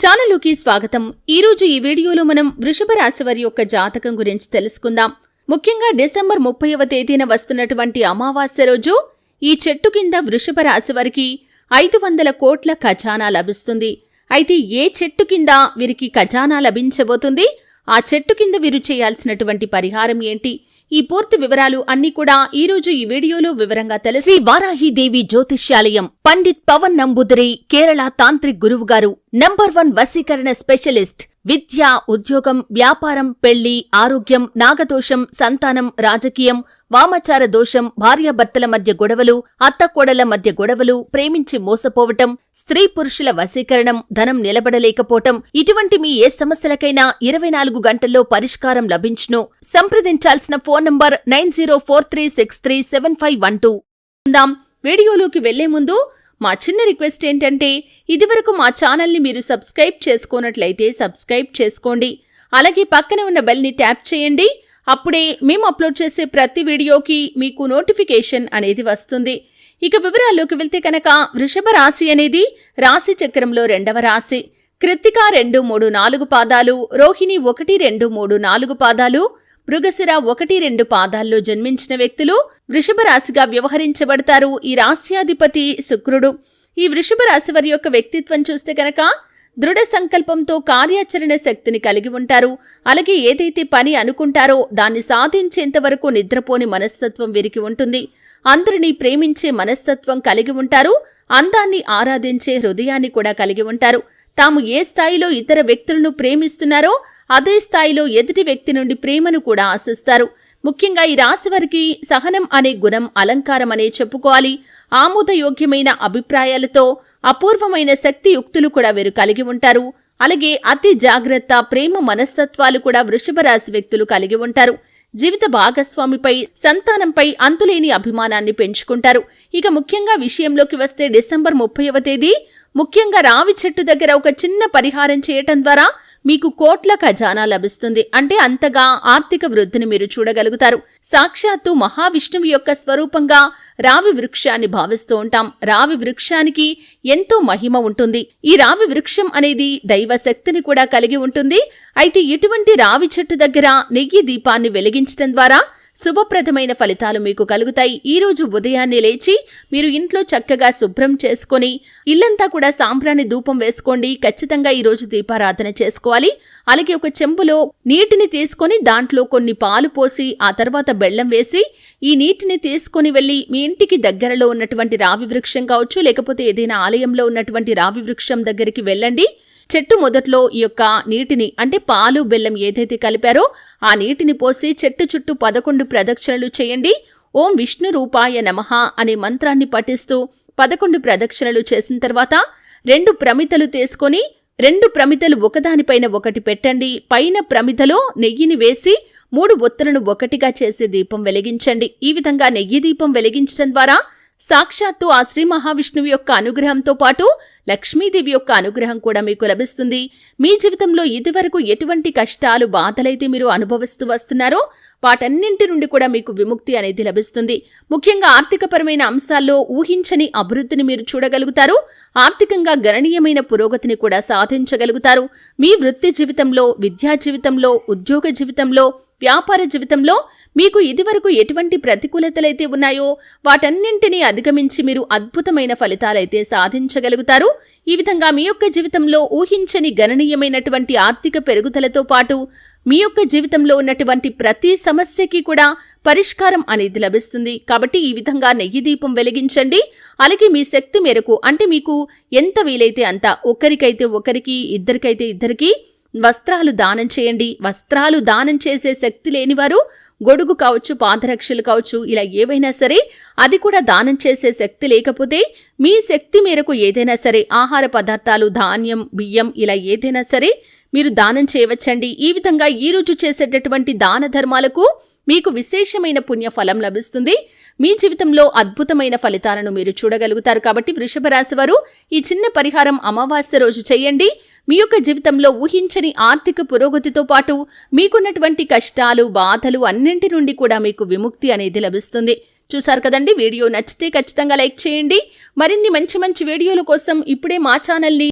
ఛానల్లోకి స్వాగతం. ఈరోజు ఈ వీడియోలో మనం వృషభ రాశి వారి యొక్క జాతకం గురించి తెలుసుకుందాం. ముఖ్యంగా డిసెంబర్ ముప్పైవ తేదీన వస్తున్నటువంటి అమావాస్య రోజు ఈ చెట్టు కింద వృషభ రాశి వారికి ఐదు వందల కోట్ల ఖజానా లభిస్తుంది. అయితే ఏ చెట్టు కింద వీరికి ఖజానా లభించబోతుంది? ఆ చెట్టు కింద వీరు చేయాల్సినటువంటి పరిహారం ఏంటి? ఈ పూర్తి వివరాలు అన్ని కూడా ఈ రోజు ఈ వీడియోలో వివరంగా తెలుసు. శ్రీ వారాహిదేవి జ్యోతిష్యాలయం పండిత్ పవన్ నంబుదరి కేరళ తాంత్రిక్ గురువు గారు నంబర్ వన్ వశీకరణ స్పెషలిస్ట్ విద్య ఉద్యోగం వ్యాపారం పెళ్ళి ఆరోగ్యం నాగదోషం సంతానం రాజకీయం వామచార దోషం భార్యాభర్తల మధ్య గొడవలు అత్తకోడల మధ్య గొడవలు ప్రేమించి మోసపోవటం స్త్రీ పురుషుల వశీకరణం ధనం నిలబడలేకపోవటం ఇటువంటి మీ ఏ సమస్యలకైనా ఇరవై నాలుగు గంటల్లో పరిష్కారం లభించును. సంప్రదించాల్సిన phone number nine zero four three six three seven five one two. ఉందాం. వీడియోలోకి వెళ్ళే ముందు మా చిన్న రిక్వెస్ట్ ఏంటంటే ఇదివరకు మా ఛానల్ని మీరు సబ్స్క్రైబ్ చేసుకోనట్లయితే సబ్స్క్రైబ్ చేసుకోండి. అలాగే పక్కనే ఉన్న బెల్ని ట్యాప్ చేయండి. అప్పుడే మేము అప్లోడ్ చేసే ప్రతి వీడియోకి మీకు నోటిఫికేషన్ అనేది వస్తుంది. ఇక వివరాల్లోకి వెళ్తే కనుక వృషభ రాశి అనేది రాశి చక్రంలో రెండవ రాశి. కృత్తిక రెండు మూడు నాలుగు పాదాలు రోహిణి ఒకటి రెండు మూడు నాలుగు పాదాలు మృగశిర ఒకటి రెండు పాదాల్లో జన్మించిన వ్యక్తులు వృషభ రాశిగా వ్యవహరించబడతారు ఈ రాశ్యాధిపతి శుక్రుడు. ఈ వృషభ రాశి వారి యొక్క వ్యక్తిత్వం చూస్తే కనుక దృఢ సంకల్పంతో కార్యాచరణ శక్తిని కలిగి ఉంటారు. అలాగే ఏదైతే పని అనుకుంటారో దాన్ని సాధించేంతవరకు నిద్రపోని మనస్తత్వం వీరికి ఉంటుంది. అందరినీ ప్రేమించే మనస్తత్వం కలిగి ఉంటారు. అందాన్ని ఆరాధించే హృదయాన్ని కూడా కలిగి ఉంటారు. తాము ఏ స్థాయిలో ఇతర వ్యక్తులను ప్రేమిస్తున్నారో అదే స్థాయిలో ఎదుటి వ్యక్తి నుండి ప్రేమను కూడా ఆశిస్తారు. ముఖ్యంగా ఈ రాశి వారికి సహనం అనే గుణం అలంకారం అనే చెప్పుకోవాలి. ఆమోదయోగ్యమైన అభిప్రాయాలతో అపూర్వమైన శక్తి యుక్తులు కూడా వీరు కలిగి ఉంటారు. అలాగే అతి జాగ్రత్త ప్రేమ మనస్తత్వాలు కూడా వృషభ రాశి వ్యక్తులు కలిగి ఉంటారు. జీవిత భాగస్వామిపై సంతానంపై అంతులేని అభిమానాన్ని పెంచుకుంటారు. ఇక ముఖ్యంగా విషయంలోకి వస్తే డిసెంబర్ ముప్పైవ తేదీ ముఖ్యంగా రావి చెట్టు దగ్గర ఒక చిన్న పరిహారం చేయటం ద్వారా మీకు కోట్ల ఖజానా లభిస్తుంది. అంటే అంతగా ఆర్థిక వృద్ధిని మీరు చూడగలుగుతారు. సాక్షాత్తు మహావిష్ణువు యొక్క స్వరూపంగా రావి వృక్షాన్ని భావిస్తూ ఉంటాం. రావి వృక్షానికి ఎంతో మహిమ ఉంటుంది. ఈ రావి వృక్షం అనేది దైవ శక్తిని కూడా కలిగి ఉంటుంది. అయితే ఇటువంటి రావి చెట్టు దగ్గర నెయ్యి దీపాన్ని వెలిగించటం ద్వారా శుభప్రదమైన ఫలితాలు మీకు కలుగుతాయి. ఈ రోజు ఉదయాన్నే లేచి మీరు ఇంట్లో చక్కగా శుభ్రం చేసుకొని ఇల్లంతా కూడా సాంబ్రాణి ధూపం వేసుకోండి. ఖచ్చితంగా ఈ రోజు దీపారాధన చేసుకోవాలి. అలాగే ఒక చెంబులో నీటిని తీసుకొని దాంట్లో కొన్ని పాలు పోసి ఆ తర్వాత బెల్లం వేసి ఈ నీటిని తీసుకొని వెళ్ళి మీ ఇంటికి దగ్గరలో ఉన్నటువంటి రావి వృక్షం కావచ్చు లేకపోతే ఏదైనా ఆలయంలో ఉన్నటువంటి రావి వృక్షం దగ్గరికి వెళ్ళండి. చెట్టు మొదట్లో ఈ యొక్క నీటిని అంటే పాలు బెల్లం ఏదైతే కలిపారో ఆ నీటిని పోసి చెట్టు చుట్టూ పదకొండు ప్రదక్షిణలు చేయండి. ఓం విష్ణు రూపాయ నమః అనే మంత్రాన్ని పఠిస్తూ పదకొండు ప్రదక్షిణలు చేసిన తర్వాత రెండు ప్రమితలు తీసుకొని రెండు ప్రమితలు ఒకదానిపైన ఒకటి పెట్టండి. పైన ప్రమితలో నెయ్యిని వేసి మూడు ఒత్తులను ఒకటిగా చేసి దీపం వెలిగించండి. ఈ విధంగా నెయ్యి దీపం వెలిగించడం ద్వారా సాక్షాత్తు ఆ శ్రీ మహావిష్ణువు యొక్క అనుగ్రహంతో పాటు లక్ష్మీదేవి యొక్క అనుగ్రహం కూడా మీకు లభిస్తుంది. మీ జీవితంలో ఇదివరకు ఎటువంటి కష్టాలు బాధలైతే మీరు అనుభవిస్తూ వస్తున్నారో వాటన్నింటి నుండి కూడా మీకు విముక్తి అనేది లభిస్తుంది. ముఖ్యంగా ఆర్థికపరమైన అంశాల్లో ఊహించని అభివృద్ధిని మీరు చూడగలుగుతారు. ఆర్థికంగా గణనీయమైన పురోగతిని కూడా సాధించగలుగుతారు. మీ వృత్తి జీవితంలో విద్యా జీవితంలో ఉద్యోగ జీవితంలో వ్యాపార జీవితంలో మీకు ఇదివరకు ఎటువంటి ప్రతికూలతలైతే ఉన్నాయో వాటన్నింటినీ అధిగమించి మీరు అద్భుతమైన ఫలితాలైతే సాధించగలుగుతారు. ఈ విధంగా మీ యొక్క జీవితంలో ఊహించని గణనీయమైనటువంటి ఆర్థిక పెరుగుదలతో పాటు మీ యొక్క జీవితంలో ఉన్నటువంటి ప్రతి సమస్యకి కూడా పరిష్కారం అనేది లభిస్తుంది. కాబట్టి ఈ విధంగా నెయ్యి దీపం వెలిగించండి. అలాగే మీ శక్తి మేరకు అంటే మీకు ఎంత వీలైతే అంత ఒకరికైతే ఒకరికి ఇద్దరికైతే ఇద్దరికి వస్త్రాలు దానం చేయండి. వస్త్రాలు దానం చేసే శక్తి లేనివారు గొడుగు కావచ్చు పాదరక్షలు కావచ్చు ఇలా ఏవైనా సరే అది కూడా దానం చేసే శక్తి లేకపోతే మీ శక్తి మేరకు ఏదైనా సరే ఆహార పదార్థాలు ధాన్యం బియ్యం ఇలా ఏదైనా సరే మీరు దానం చేయవచ్చండి. ఈ విధంగా ఈ రోజు చేసేటటువంటి దాన ధర్మాలకు మీకు విశేషమైన పుణ్య ఫలం లభిస్తుంది. మీ జీవితంలో అద్భుతమైన ఫలితాలను మీరు చూడగలుగుతారు. కాబట్టి వృషభ రాశి వారు ఈ చిన్న పరిహారం అమావాస్య రోజు చేయండి. మీ యొక్క జీవితంలో ఊహించని ఆర్థిక పురోగతితో పాటు మీకున్నటువంటి కష్టాలు బాధలు అన్నింటి నుండి కూడా మీకు విముక్తి అనేది లభిస్తుంది. చూసారు కదండి? వీడియో నచ్చితే ఖచ్చితంగా లైక్ చేయండి. మరిన్ని మంచి మంచి వీడియోల కోసం ఇప్పుడే మా ఛానల్ని